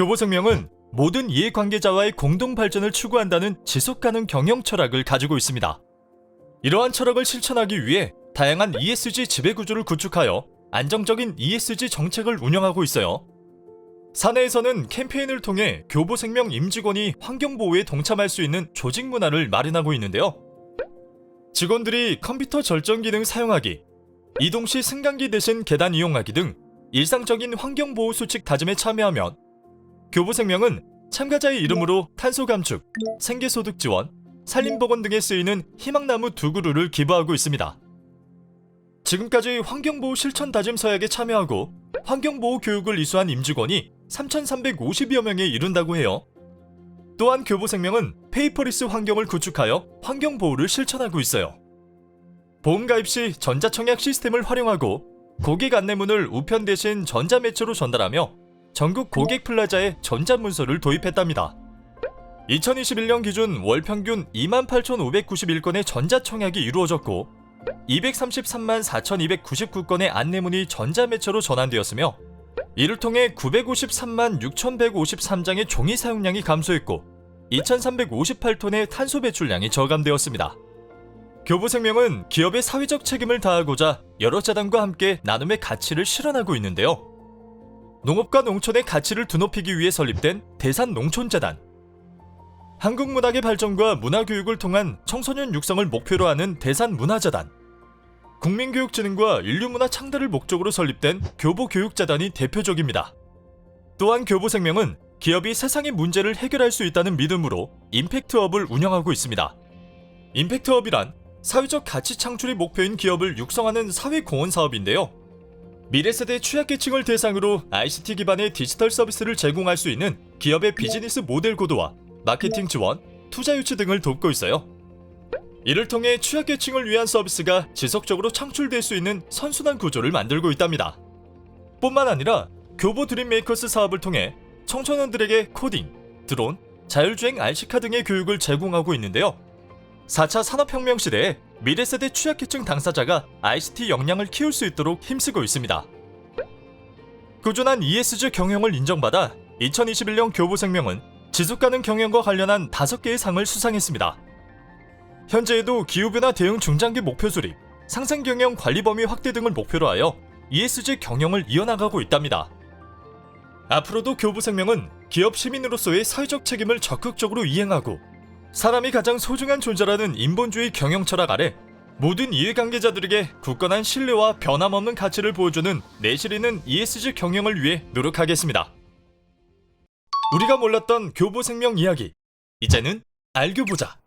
교보생명은 모든 이해관계자와의 공동 발전을 추구한다는 지속가능 경영 철학을 가지고 있습니다. 이러한 철학을 실천하기 위해 다양한 ESG 지배구조를 구축하여 안정적인 ESG 정책을 운영하고 있어요. 사내에서는 캠페인을 통해 교보생명 임직원이 환경보호에 동참할 수 있는 조직 문화를 마련하고 있는데요. 직원들이 컴퓨터 절전 기능 사용하기, 이동 시 승강기 대신 계단 이용하기 등 일상적인 환경보호 수칙 다짐에 참여하면 교보생명은 참가자의 이름으로 탄소 감축, 생계소득 지원, 산림보건 등에 쓰이는 희망나무 두 그루를 기부하고 있습니다. 지금까지 환경보호 실천 다짐 서약에 참여하고 환경보호 교육을 이수한 임직원이 3,350여 명에 이른다고 해요. 또한 교보생명은 페이퍼리스 환경을 구축하여 환경보호를 실천하고 있어요. 보험 가입 시 전자청약 시스템을 활용하고 고객 안내문을 우편 대신 전자매체로 전달하며 전국 고객 플라자에 전자문서를 도입했답니다. 2021년 기준 월 평균 28,591건의 전자청약이 이루어졌고 233만 4,299건의 안내문이 전자매체로 전환되었으며 이를 통해 953만 6,153장의 종이 사용량이 감소했고 2,358톤의 탄소 배출량이 저감되었습니다. 교보생명은 기업의 사회적 책임을 다하고자 여러 재단과 함께 나눔의 가치를 실현하고 있는데요. 농업과 농촌의 가치를 드높이기 위해 설립된 대산 농촌재단 한국 문학의 발전과 문화 교육을 통한 청소년 육성을 목표로 하는 대산 문화재단 국민교육진흥과 인류문화 창달을 목적으로 설립된 교보교육재단이 대표적입니다. 또한 교보생명은 기업이 세상의 문제를 해결할 수 있다는 믿음으로 임팩트업을 운영하고 있습니다. 임팩트업이란 사회적 가치 창출이 목표인 기업을 육성하는 사회공헌 사업인데요. 미래 세대 취약계층을 대상으로 ICT 기반의 디지털 서비스를 제공할 수 있는 기업의 비즈니스 모델 고도화, 마케팅 지원, 투자 유치 등을 돕고 있어요. 이를 통해 취약계층을 위한 서비스가 지속적으로 창출될 수 있는 선순환 구조를 만들고 있답니다. 뿐만 아니라 교보 드림 메이커스 사업을 통해 청소년들에게 코딩, 드론, 자율주행 RC카 등의 교육을 제공하고 있는데요. 4차 산업혁명 시대에 미래 세대 취약계층 당사자가 ICT 역량을 키울 수 있도록 힘쓰고 있습니다. 꾸준한 ESG 경영을 인정받아 2021년 교보생명은 지속가능 경영과 관련한 5개의 상을 수상했습니다. 현재에도 기후변화 대응 중장기 목표 수립, 상생 경영 관리 범위 확대 등을 목표로 하여 ESG 경영을 이어나가고 있답니다. 앞으로도 교부생명은 기업 시민으로서의 사회적 책임을 적극적으로 이행하고 사람이 가장 소중한 존재라는 인본주의 경영 철학 아래 모든 이해관계자들에게 굳건한 신뢰와 변함없는 가치를 보여주는 내실 있는 ESG 경영을 위해 노력하겠습니다. 우리가 몰랐던 교보생명 이야기 이제는 알고 보자.